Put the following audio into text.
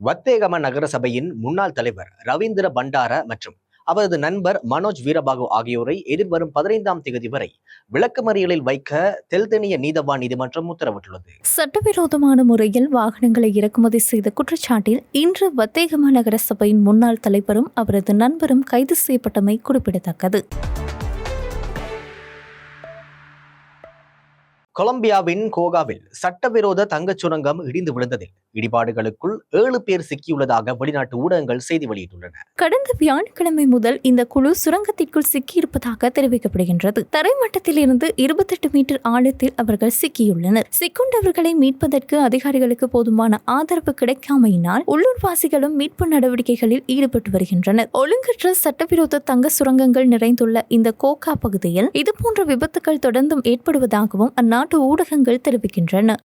வத்தேகம நகரசபையின் முன்னாள் தலைவர் ரவீந்திர பண்டார மற்றும் அவரது நண்பர் மனோஜ் வீரபாகு ஆகியோரை எதிர்வரும் பதினைந்தாம் தேதி வரை விளக்கமறியலில் வைக்க தெல்தெனிய நீதவான் நீதிமன்றம் உத்தரவிட்டுள்ளது. சட்டவிரோதமான முறையில் வாகனங்களை இறக்குமதி செய்த குற்றச்சாட்டில் இன்று வத்தேகம நகர சபையின் முன்னாள் தலைவரும் அவரது நண்பரும் கைது செய்யப்பட்டமை குறிப்பிடத்தக்கது. கொலம்பியாவின் கோகாவில் சட்டவிரோத தங்கச் சுரங்கம் இடிந்து விழுந்ததில் இடிபாடுகளுக்குள் ஏழு பேர் சிக்கியுள்ளதாக வெளிநாட்டு ஊடகங்கள் செய்தி வெளியிட்டுள்ளன. கடந்த வியாழக்கிழமை முதல் இந்த குழு சுரங்கத்திற்குள் சிக்கியிருப்பதாக தெரிவிக்கப்படுகின்றது. தரைமட்டத்தில் இருந்து இருபத்தெட்டு மீட்டர் ஆழத்தில் அவர்கள் சிக்கியுள்ளனர். சிக்குண்டவர்களை மீட்பதற்கு அதிகாரிகளுக்கு போதுமான ஆதரவு கிடைக்காமையினால் உள்ளூர்வாசிகளும் மீட்பு நடவடிக்கைகளில் ஈடுபட்டு வருகின்றனர். ஒழுங்கற்ற சட்டவிரோத தங்க சுரங்கங்கள் நிறைந்துள்ள இந்த கோகா பகுதியில் இதுபோன்ற விபத்துகள் தொடர்ந்தும் ஏற்படுவதாகவும் அந்நாட்டு ஊடகங்கள் தெரிவிக்கின்றன.